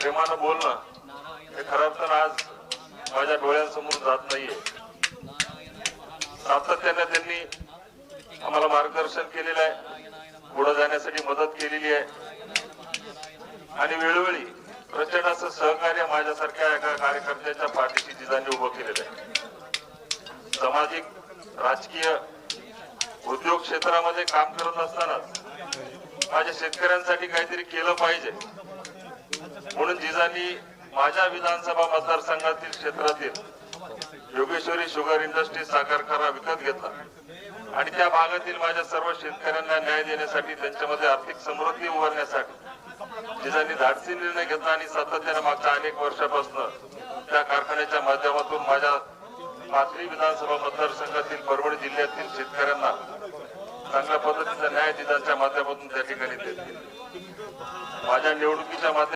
प्रेमानं बोलणं हे खरं तर आज माझ्या डोळ्यांसमोर जात नाहीये. सातत्याने त्यांनी आम्हाला मार्गदर्शन केलेलं आहे. पुढे जाण्यासाठी मदत केलेली आहे. आणि वेळोवेळी प्रचंड असं सहकार्य माझ्यासारख्या एका कार्यकर्त्याच्या पाठीशी जिजांनी उभं केलेलं आहे. सामाजिक राजकीय उद्योग क्षेत्रामध्ये काम करत असताना माझ्या शेतकऱ्यांसाठी काहीतरी केलं पाहिजे. म्हणून माझ्या विधानसभा मतदारसंघातील क्षेत्रातील योगेश्वरी शुगर इंडस्ट्री साखर कारखाना विकत घेतला. आणि त्या भागातील माझ्या सर्व शेतकऱ्यांना न्याय देण्यासाठी त्यांच्यामध्ये आर्थिक समृद्धी उभारण्यासाठी जिजांनी धाडसी निर्णय घेतला आणि सातत्याने मागच्या अनेक वर्षापासून त्या कारखान्याच्या माध्यमातून माझ्या पाथरी विधानसभा मतदारसंघातील परभणी जिल्ह्यातील शेतकऱ्यांना चांगल्या पद्धतीचा न्याय जिजांच्या माध्यमातून त्या ठिकाणी देतील माझ्या निवडणुकीच्या माध्यमातून